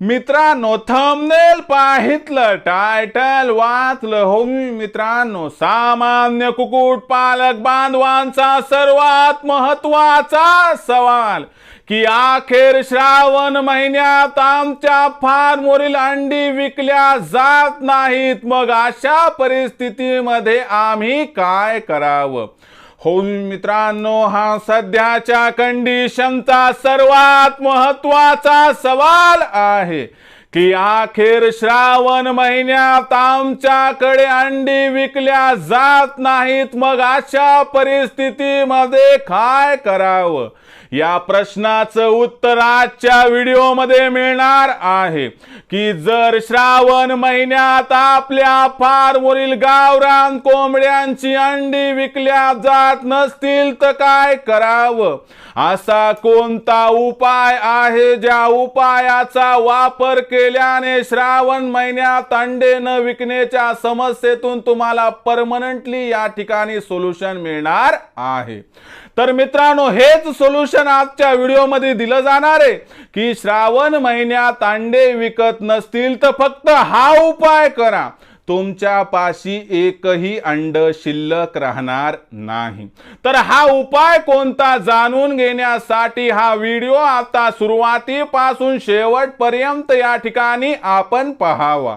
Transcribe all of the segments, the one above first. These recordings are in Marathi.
मित्रांनो थंबनेल पाहितलं टायटल वाचलं. हो मी मित्रांनो सामान्य कुक्कुट पालक बांधवांचा सर्वात महत्त्वाचा सवाल की अखेर श्रावण महिन्यात आमच्या फार्मवरील अंडी विकल्या जात नाहीत मग अशा परिस्थितीमध्ये आम्ही काय करावं? हो मित्रांनो हा सध्याच्या कंडिशनचा सर्वात महत्त्वाचा सवाल आहे की अखेर श्रावण महिन्यात आमच्याकडे अंडी विकल्या जात नाहीत मग अशा परिस्थितीमध्ये काय करावं? या प्रश्नाचं उत्तर आजच्या व्हिडिओमध्ये मिळणार आहे. की जर श्रावण महिन्यात आपल्या फार्मवरील गावरान कोंबड्यांची अंडी विकल्या जात नसतील तर काय करावं? असा कोणता उपाय आहे ज्या उपायाचा वापर केल्याने श्रावण महिन्यात अंडे न विकण्याच्या समस्येतून तुम्हाला परमनंटली या ठिकाणी सोल्युशन मिळणार आहे? तर मित्रांनो हेच सोल्युशन आजच्या व्हिडिओमध्ये दिलं जाणार आहे की श्रावण महिन्यात अंडे विकत नसतील तर फक्त हा उपाय करा. तुमच्या पाशी एकही अंड शिल्लक राहणार नाही. तर हा उपाय कोणता जाणून घेण्यासाठी हा व्हिडिओ आता सुरुवातीपासून शेवटपर्यंत या ठिकाणी आपण पहावा.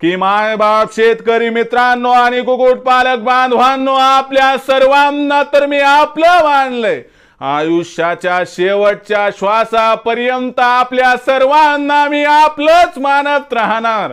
की मायबाप शेतकरी मित्रांनो आणि कुक्कुटपालक बांधवांनो आपल्या सर्वांना तर मी आपलं मानलंय. आयुष्याच्या शेवटच्या श्वासापर्यंत आपल्या सर्वांना मी आपलंच मानत राहणार.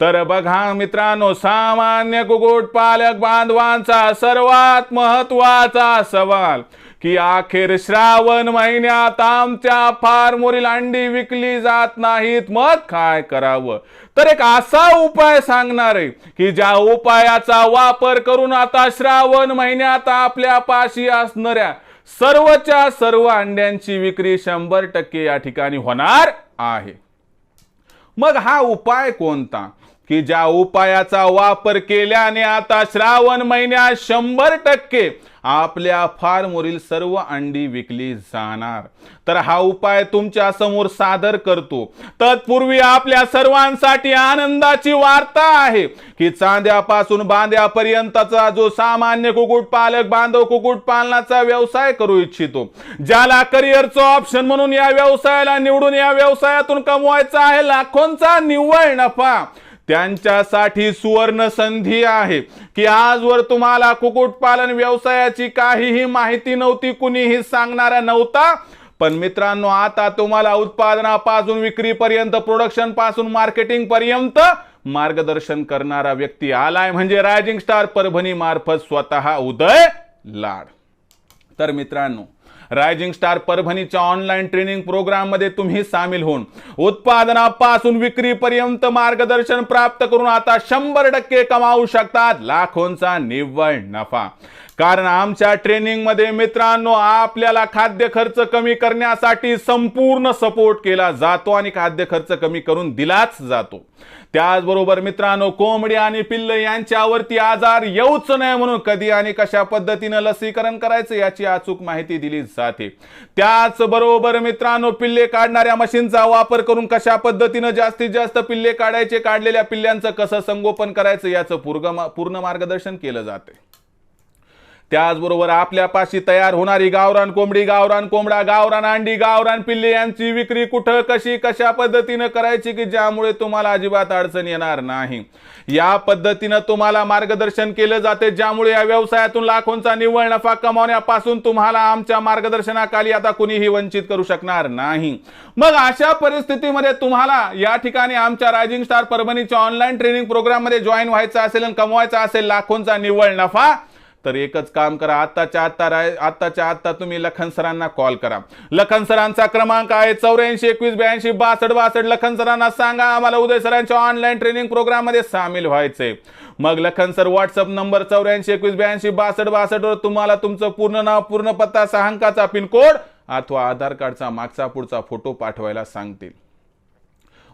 तर बघा मित्रांनो सामान्य कुक्कुट पालक बांधवांचा सर्वात महत्त्वाचा सवाल की अखेर श्रावण महिन्यात आमच्या फार्मवरील अंडी विकली जात नाहीत मग काय करावं? तर एक असा उपाय सांगणार आहे की ज्या उपायाचा वापर करून आता श्रावण महिन्यात आपल्या पाशी असणाऱ्या सर्वच्या सर्व अंड्यांची विक्री शंभर टक्के या ठिकाणी होणार आहे. मग हा उपाय कोणता? की ज्या उपायाचा वापर केल्याने आता श्रावण महिन्यात शंभर टक्के आपल्या फार्मवरील सर्व अंडी विकली जाणार. तर हा उपाय तुमच्यासमोर सादर करतो. तत्पूर्वी आपल्या सर्वांसाठी आनंदाची वार्ता आहे की चांद्यापासून बांद्यापर्यंतचा जो सामान्य कुक्कुट पालक बांधव कुक्कुट पालनाचा व्यवसाय करू इच्छितो. ज्याला करिअरचं ऑप्शन म्हणून या व्यवसायाला निवडून या व्यवसायातून कमवायचा आहे लाखोंचा निव्वळ नफा. त्यांच्यासाठी सुवर्ण संधी आहे. की आजवर तुम्हाला कुक्कुटपालन व्यवसायाची काहीही माहिती नव्हती कुणीही सांगणारा नव्हता. पण मित्रांनो आता तुम्हाला उत्पादनापासून विक्रीपर्यंत प्रोडक्शनपासून मार्केटिंग पर्यंत मार्गदर्शन करणारा व्यक्ती आलाय म्हणजे रायझिंग स्टार परभणी मार्फत स्वतः उदय लाड. तर मित्रांनो रायझिंग स्टार परभणीच्या ऑनलाईन ट्रेनिंग प्रोग्राममध्ये तुम्ही सामील होऊन उत्पादनापासून विक्रीपर्यंत मार्गदर्शन प्राप्त करून आता शंभर टक्के कमावू शकतात लाखोंचा निव्वळ नफा. कारण आमच्या ट्रेनिंगमध्ये मित्रांनो आपल्याला खाद्य खर्च कमी करण्यासाठी संपूर्ण सपोर्ट केला जातो आणि खाद्य खर्च कमी करून दिलाच जातो. त्याचबरोबर मित्रांनो कोंबडी आणि पिल्ल यांच्यावरती आजार येऊच नये म्हणून कधी आणि कशा पद्धतीनं लसीकरण करायचं याची अचूक माहिती दिली जाते. त्याचबरोबर मित्रांनो पिल्ले काढणाऱ्या मशीनचा वापर करून कशा पद्धतीनं जास्तीत जास्त पिल्ले काढायचे काढलेल्या पिल्ल्यांचं कसं संगोपन करायचं याचं पूर्ण पूर्ण मार्गदर्शन केलं जाते त्याचबरोबर आपल्यापाशी तयार होणारी गावरान कोंबडी गावरान कोंबडा गावरान अंडी गावरान पिल्ले यांची विक्री कुठं कशी कशा पद्धतीनं करायची की ज्यामुळे तुम्हाला अजिबात अडचण येणार नाही? या पद्धतीनं तुम्हाला मार्गदर्शन केलं जाते ज्यामुळे या व्यवसायातून लाखोंचा निव्वळ नफा कमावण्यापासून तुम्हाला आमच्या मार्गदर्शनाखाली आता कुणीही वंचित करू शकणार नाही. मग अशा परिस्थितीमध्ये तुम्हाला या ठिकाणी आमच्या रायझिंग स्टार परभणीच्या ऑनलाईन ट्रेनिंग प्रोग्राममध्ये जॉईन व्हायचं असेल आणि कमवायचा असेल लाखोंचा निव्वळ नफा तर एकच काम करा आत्ताच्या आत्ता राय आत्ताच्या आत्ता तुम्ही लखन सरांना कॉल करा. लखन सरांचा क्रमांक आहे चौऱ्याऐंशी एकवीस ब्याऐंशी बासष्ट बासष्ट. लखन सरांना सांगा आम्हाला उदय सरांच्या ऑनलाईन ट्रेनिंग प्रोग्राममध्ये सामील व्हायचे. मग लखन सर व्हॉट्सअप नंबर चौऱ्याऐंशी एकवीस ब्याऐंशी बासष्ट बासष्टवर तुम्हाला तुमचं पूर्ण नाव पूर्ण पत्ता सहा अंकाचा पिनकोड अथवा आधार कार्डचा मागचा पुढचा फोटो पाठवायला सांगतील.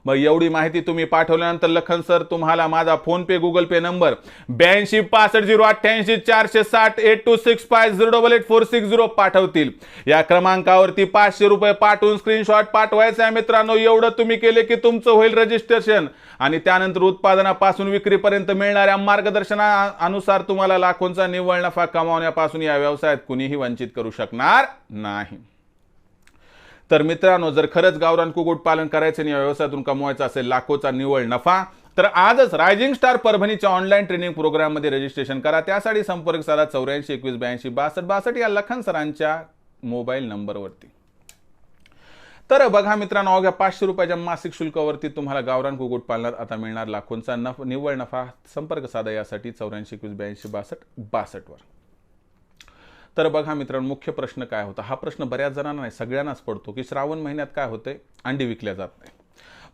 मग एवढी माहिती तुम्ही पाठवल्यानंतर लखन सर तुम्हाला माझा PhonePe Google Pay number ब्याऐंशी पासष्ट झिरो अठ्ठ्याऐंशी चारशे साठ eight two six five zero double eight four six zero पाठवतील. या क्रमांकावरती पाचशे रुपये पाठवून स्क्रीनशॉट पाठवायचं आहे मित्रांनो. एवढं तुम्ही केले की तुमचं होईल रजिस्ट्रेशन आणि त्यानंतर उत्पादनापासून विक्रीपर्यंत मिळणाऱ्या मार्गदर्शनानुसार तुम्हाला लाखोंचा निव्वळ नफा कमावण्यापासून या व्यवसायात कुणीही वंचित करू शकणार नाही. तर मित्रांनो जर खरंच गावरान कुकुट पालन करायचं आणि या व्यवसायातून कमवायचा असेल लाखोचा निव्वळ नफा तर आजच रायझिंग स्टार परभणीच्या ऑनलाईन ट्रेनिंग प्रोग्राममध्ये रजिस्ट्रेशन करा. त्यासाठी संपर्क साधा चौऱ्याऐंशी एकवीस ब्याऐंशी बासष्ट बासष्ट या लखन सरांच्या मोबाईल नंबरवरती. तर बघा मित्रांनो अवघ्या पाचशे रुपयाच्या मासिक शुल्कावरती तुम्हाला गावरान कुक्कुटपालनात आता मिळणार लाखोंचा नफ निव्वळ नफा. संपर्क साधा यासाठी चौऱ्याऐंशी एकवीस ब्याऐंशी बासष्ट बासष्टवर. तर बघा मित्रांनो मुख्य प्रश्न काय होता? हा प्रश्न बऱ्याच जणांना नाही सगळ्यांनाच पडतो की श्रावण महिन्यात काय होते अंडी विकल्या जात नाही.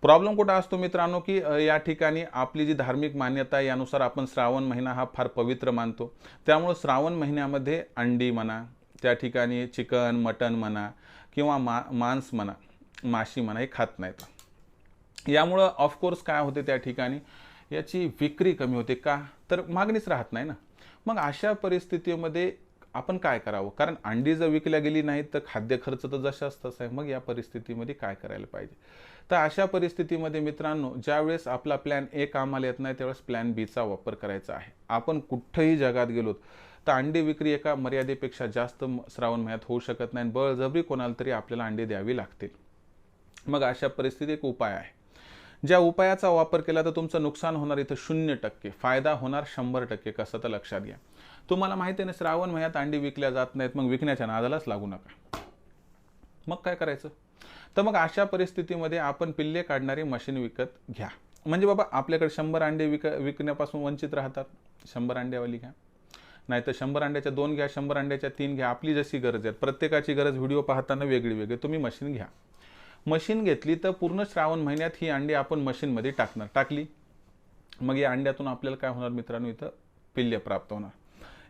प्रॉब्लेम कुठं असतो मित्रांनो की या ठिकाणी आपली जी धार्मिक मान्यता आहे यानुसार आपण श्रावण महिना हा फार पवित्र मानतो. त्यामुळं श्रावण महिन्यामध्ये अंडी म्हणा त्या ठिकाणी चिकन मटन म्हणा किंवा मा मांस म्हणा माशी म्हणा हे खात नाहीत. यामुळं ऑफकोर्स काय होते त्या ठिकाणी? याची विक्री कमी होते का? तर मागणीच राहत नाही ना. मग अशा परिस्थितीमध्ये आपण काय करावं? कारण अंडी जर विकल्या गेली नाहीत तर खाद्य खर्च तर जशाच तसा आहे. मग या परिस्थितीमध्ये काय करायला पाहिजे? तर अशा परिस्थितीमध्ये मित्रांनो ज्यावेळेस आपला प्लॅन ए कामाला येत नाही त्यावेळेस प्लॅन बीचा वापर करायचा आहे. आपण कुठंही जगात गेलोत तर अंडी विक्री एका मर्यादेपेक्षा जास्त श्रावण महिन्यात होऊ शकत नाही. आणि बळजबरी कोणाला तरी आपल्याला अंडी द्यावी लागतील. मग अशा परिस्थितीत एक उपाय आहे. ज्या उपायाचा वापर केला तर तुमचं नुकसान होणार इथं शून्य टक्के. फायदा होणार शंभर टक्के कसं तर लक्षात घ्या. तुम्हाला माहिती आहे ना श्रावण महिन्यात अंडी विकल्या जात नाहीत मग विकण्याच्या नादालाच लागू नका. मग काय करायचं? तर मग अशा परिस्थितीमध्ये आपण पिल्ले काढणारी मशीन विकत घ्या. म्हणजे बाबा आपल्याकडे शंभर अंडे विक विकण्यापासून वंचित राहतात. शंभर अंड्यावाली घ्या. नाही तर शंभर अंड्याच्या दोन घ्या शंभर अंड्याच्या तीन घ्या आपली जशी गरज आहे. प्रत्येकाची गरज व्हिडिओ पाहताना वेगळी वेगळी. तुम्ही मशीन घ्या. मशीन घेतली तर पूर्ण श्रावण महिन्यात ही अंडी आपण मशीनमध्ये टाकणार. टाकली. मग या अंड्यातून आपल्याला काय होणार मित्रांनो इथं पिल्ले प्राप्त होणार.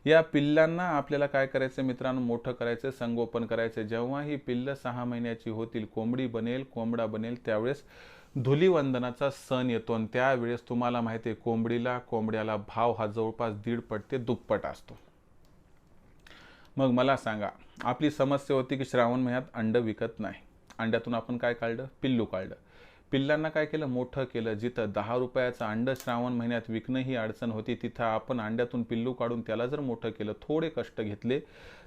या पिल्लांना आपल्याला काय करायचं मित्रांनो मोठं करायचं संगोपन करायचं जेव्हा ही पिल्लं सहा महिन्याची होतील कोंबडी बनेल कोंबडा बनेल त्यावेळेस धुलीवंदनाचा सण येतो आणि त्यावेळेस तुम्हाला माहिती आहे कोंबडीला कोंबड्याला भाव हा जवळपास दीडपट ते दुप्पट असतो. मग मला सांगा आपली समस्या होती की श्रावण महिन्यात अंड विकत नाही. अंड्यातून आपण काय काढलं? पिल्लू काढलं. पिल्लांना काय केलं? मोठं केलं. जिथं दहा रुपयाचं अंड श्रावण महिन्यात विकणं ही अडचण होती तिथं आपण अंड्यातून पिल्लू काढून त्याला जर मोठं केलं थोडे कष्ट घेतले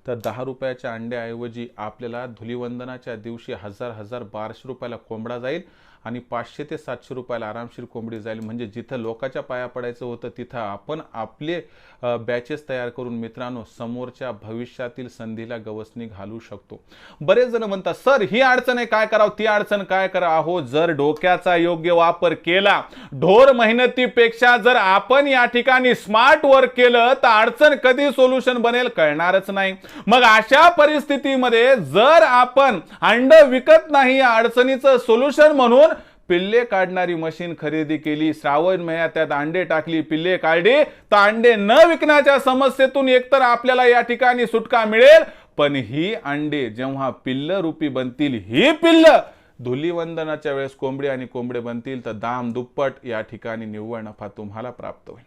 तर दहा रुपयाच्या अंड्याऐवजी आपल्याला धुलीवंदनाच्या दिवशी हजार हजार बाराशे रुपयाला कोंबडा जाईल. आणि पाचशे ते सातशे रुपयाला आरामशीर कोंबडी जाईल. म्हणजे जिथं लोकाच्या पाया पडायचं होतं तिथं आपण आपले बॅचेस तयार करून मित्रांनो समोरच्या भविष्यातील संधीला गवसणी घालू शकतो. बरेच जण म्हणतात सर ही अडचण आहे काय करावं? ती अडचण काय करा अहो जर डोक्याचा योग्य वापर केला ढोर मेहनतीपेक्षा जर आपण या ठिकाणी स्मार्ट वर्क केलं तर अडचण कधी सोल्युशन बनेल कळणारच नाही. मग अशा परिस्थितीमध्ये जर आपण अंड विकत नाही या अडचणीचं सोल्युशन म्हणून पिल्ले काढणारी मशीन खरेदी केली. श्रावण महिन्यात त्यात अंडे टाकली पिल्ले काढली. तर अंडे न विकण्याच्या समस्येतून एकतर आपल्याला या ठिकाणी सुटका मिळेल पण ही अंडे जेव्हा पिल्ल रूपी बनतील ही पिल्ल धुलीवंदनाच्या वेळेस कोंबडी आणि कोंबडे बनतील तर दाम दुप्पट या ठिकाणी निव्वळ नफा तुम्हाला प्राप्त होईल.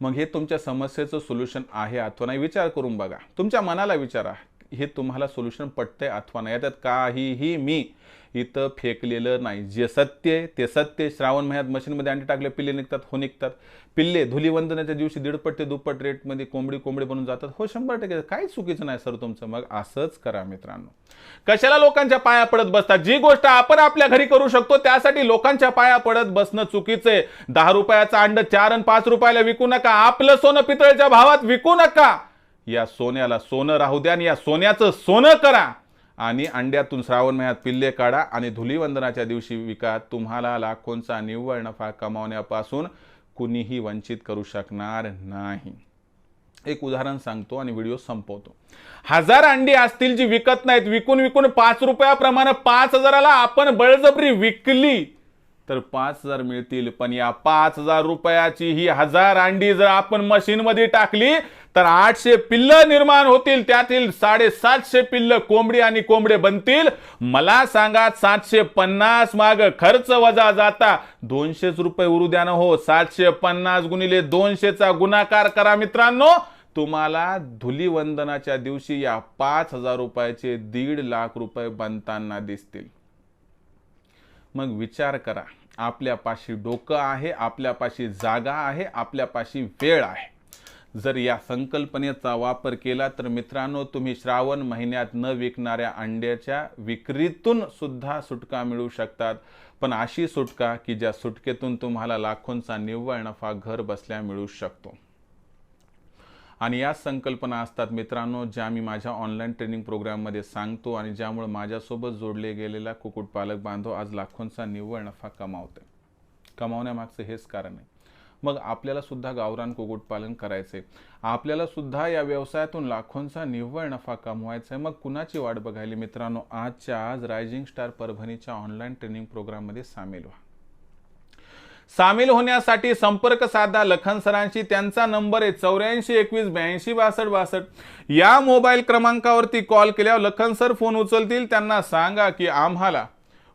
मग हे तुमच्या समस्येचं सोल्युशन आहे अथवा नाही विचार करून बघा. तुमच्या मनाला विचारा हे तुम्हाला सोल्युशन पटतंय अथवा नाही? याच्यात काहीही मी इथं फेकलेलं नाही. जे सत्य आहे ते सत्य श्रावण महिन्यात मशीनमध्ये अंडे टाकले पिल्ले निघतात हो निघतात. पिल्ले धुलीवंदनाच्या दिवशी दीडपट ते दुप्पट रेटमध्ये कोंबडी कोंबडी बनून जातात. हो शंभर टक्के. काही चुकीचं नाही सर तुमचं. मग असंच करा मित्रांनो. कशाला लोकांच्या पाया पडत बसतात? जी गोष्ट आपण आपल्या घरी करू शकतो त्यासाठी लोकांच्या पाया पडत बसणं चुकीचं आहे. दहा रुपयाचा अंड चार आणि पाच रुपयाला विकू नका. आपलं सोनं पितळेच्या भावात विकू नका. या सोन्याला सोनं राहू द्या आणि या सोन्याचं सोनं करा. आणि अंड्यातून श्रावण महिन्यात पिल्ले काढा आणि धुलीवंदनाच्या दिवशी विका. तुम्हाला लाखोंचा निव्वळ नफा कमावण्यापासून कुणीही वंचित करू शकणार नाही. एक उदाहरण सांगतो आणि व्हिडिओ संपवतो. हजार अंडी असतील जी विकत नाहीत विकून विकून पाच रुपयाप्रमाणे पाच हजाराला आपण बळजबरी विकली. तर पाच हजार मिळतील पण या पाच हजार रुपयाची ही हजार अंडी जर आपण मशीनमध्ये टाकली तर आठशे पिल्ल निर्माण होतील. त्यातील साडेसातशे पिल्ल कोंबडी आणि कोंबडे बनतील. मला सांगा सातशे पन्नास माग खर्च वजा जाता. दोनशेच रुपये उरू द्या ना हो. सातशे पन्नास गुणिले दोनशेचा गुणाकार करा मित्रांनो. तुम्हाला धुलीवंदनाच्या दिवशी या पाच हजार रुपयाचे दीड लाख रुपये बनताना दिसतील. मग विचार करा. आपल्यापाशी डोकं आहे आपल्यापाशी जागा आहे आपल्यापाशी वेळ आहे. जर या संकल्पनेचा वापर केला तर मित्रांनो तुम्ही श्रावण महिन्यात न विकणाऱ्या अंड्याच्या विक्रीतून सुद्धा सुटका मिळू शकतात. पण अशी सुटका की ज्या सुटकेतून तुम्हाला लाखोंचा निव्वळ नफा घर बसल्या मिळू शकतो. आणि या संकल्पना असतात मित्रांनो ज्या मी माझ्या ऑनलाईन ट्रेनिंग प्रोग्राममध्ये सांगतो आणि ज्यामुळे माझ्यासोबत जोडले गेलेला कुक्कुटपालक बांधव आज लाखोंचा निव्वळ नफा कमावते कमावण्यामागचं हेच कारण आहे. मग आपल्याला सुद्धा गावरान कुक्कुटपालन करायचे आपल्याला सुद्धा या व्यवसायातून लाखोंचा निव्वळ नफा कमवायचा आहे मग कुणाची वाट बघायली मित्रांनो? आजच्या आज रायझिंग स्टार परभणीच्या ऑनलाईन ट्रेनिंग प्रोग्राममध्ये सामील व्हा. सामील होण्यासाठी संपर्क साधा लखन सरांशी. त्यांचा नंबर आहे चौऱ्याऐंशी एकवीस ब्याऐंशी बासष्ट बासष्ट. या मोबाईल क्रमांकावरती कॉल केल्यावर लखन सर फोन उचलतील. त्यांना सांगा की आम्हाला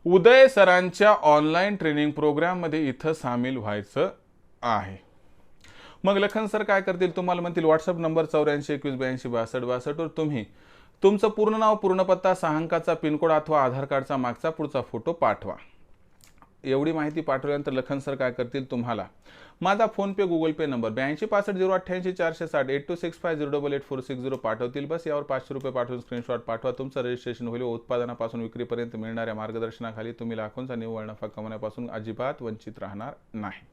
उदय सरांच्या ऑनलाईन ट्रेनिंग प्रोग्राममध्ये इथं सामील व्हायचं आहे. मग लखन सर काय करतील? तुम्हाला म्हणतील व्हॉट्सअप नंबर चौऱ्याऐंशी एकवीस ब्याऐंशी बासष्ट बासष्टवर तुम्ही तुमचं पूर्ण नाव पूर्णपत्ता सहा अंकाचा पिनकोड अथवा आधार कार्डचा मागचा पुढचा फोटो पाठवा. एवढी माहिती पाठवल्यानंतर लखन सर काय करतील तुम्हाला? माझा फोनपे गुगल पे नंबर ब्याऐंशी पासष्ट झिरो अठ्ठ्याऐंशी चारशे साठ eight two six five zero double eight four six zero पाठवतील. बस यावर पाचशे रुपये पाठवून स्क्रीनशॉट पाठवा. तुमचं रजिस्ट्रेशन होईल. उत्पादनापासून विक्रीपर्यंत मिळणाऱ्या मार्गदर्शनाखाली तुम्ही लाखोंचा निव्वळ नफा कमवण्यापासून अजिबात वंचित राहणार नाही.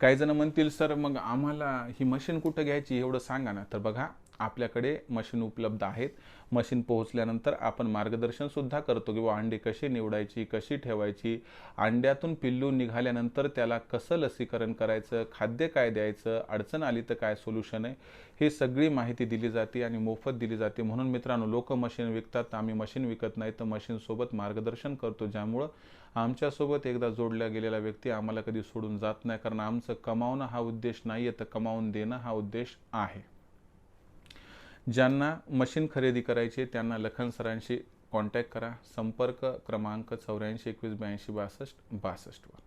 काही जण म्हणतील सर मग आम्हाला ही मशीन कुठं घ्यायची? एवढं सांगा ना. तर बघा आपल्याकडे मशीन उपलब्ध आहेत. मशीन पोहोचल्यानंतर आपण मार्गदर्शनसुद्धा करतो करतो किंवा अंडी कशी निवडायची कशी ठेवायची अंड्यातून पिल्लू निघाल्यानंतर त्याला कसं लसीकरण करायचं खाद्य काय द्यायचं अडचण आली तर काय सोल्युशन आहे ही सगळी माहिती दिली जाते आणि मोफत दिली जाते. म्हणून मित्रांनो लोक मशीन विकतात आम्ही मशीन विकत नाही तर मशीनसोबत मार्गदर्शन करतो. ज्यामुळं आमच्यासोबत एकदा जोडल्या गेलेला व्यक्ती आम्हाला कधी सोडून जात नाही कारण आमचं कमावणं हा उद्देश नाही आहे तर कमावून देणं हा उद्देश आहे. ज्यांना मशीन खरेदी करायची त्यांना लखन सरांशी कॉन्टॅक्ट करा. संपर्क क्रमांक चौऱ्याऐंशी एकवीस ब्याऐंशी बासष्ट बासष्टवर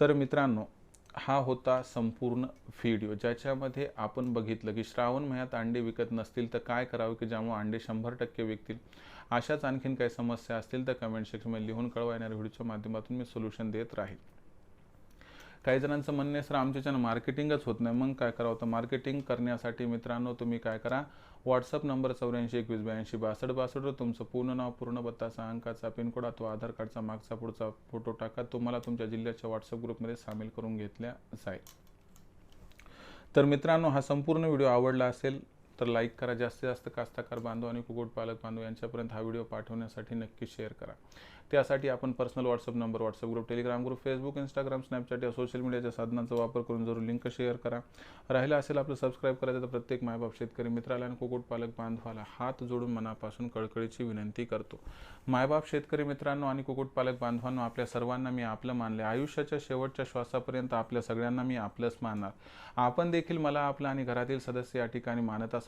तर मित्रांनो हा होता संपूर्ण व्हिडिओ ज्याच्यामध्ये आपण बघितलं की श्रावण महिन्यात अंडे विकत नसतील तर काय करावं की ज्यामुळे अंडे शंभर टक्के विकतील? अशाच आणखीन काही समस्या असतील तर कमेंट सेक्शनमध्ये लिहून कळवा. येणाऱ्या व्हिडिओच्या माध्यमातून मी सोल्युशन देत राहील. काही जणांचं म्हणणे सर सर आमच्याच्यानं मार्केटिंगच होत नाही. मग काय करावं? तर मार्केटिंग करण्यासाठी मित्रांनो तुम्ही काय करा. व्हॉट्सअप नंबर चौऱ्याऐंशी एकवीस ब्याऐंशी बासष्ट बासष्टवर तुमचं पूर्ण नाव पूर्ण पत्ताचा अंकाचा पिनकोड अथवा आधार कार्डचा मागचा पुढचा फोटो टाका. तुम्हाला तुमच्या जिल्ह्याच्या व्हॉट्सअप ग्रुपमध्ये सामील करून घेतल्या जाईल. तर मित्रांनो हा संपूर्ण व्हिडिओ आवडला असेल तर लाईक करा. जास्तीत जास्त कास्तकार बांधव आणि कुक्कुटपालक बांधव यांच्यापर्यंत हा व्हिडिओ पाठवण्यासाठी नक्की शेअर करा. त्यासाठी आपण personal WhatsApp number WhatsApp group Telegram group Facebook Instagram Snapchat या सोशल मीडियाच्या साधनांचा वापर करून जरूर लिंक शेअर करा. राहिलं असेल आपलं सबस्क्राईब करायचं तर प्रत्येक मायबाप शेतकरी मित्राला आणि कुक्कुटपालक बांधवाला हात जोडून मनापासून कळकळीची विनंती करतो. मायबाप शेतकरी मित्रांनो आणि कुक्कुटपालक बांधवांनो आपल्या सर्वांना मी आपलं मानले आयुष्याच्या शेवटच्या श्वासापर्यंत आपल्या सगळ्यांना मी आपलंच मानणार. आपण देखील मला आपलं आणि घरातील सदस्य या ठिकाणी मानत असाल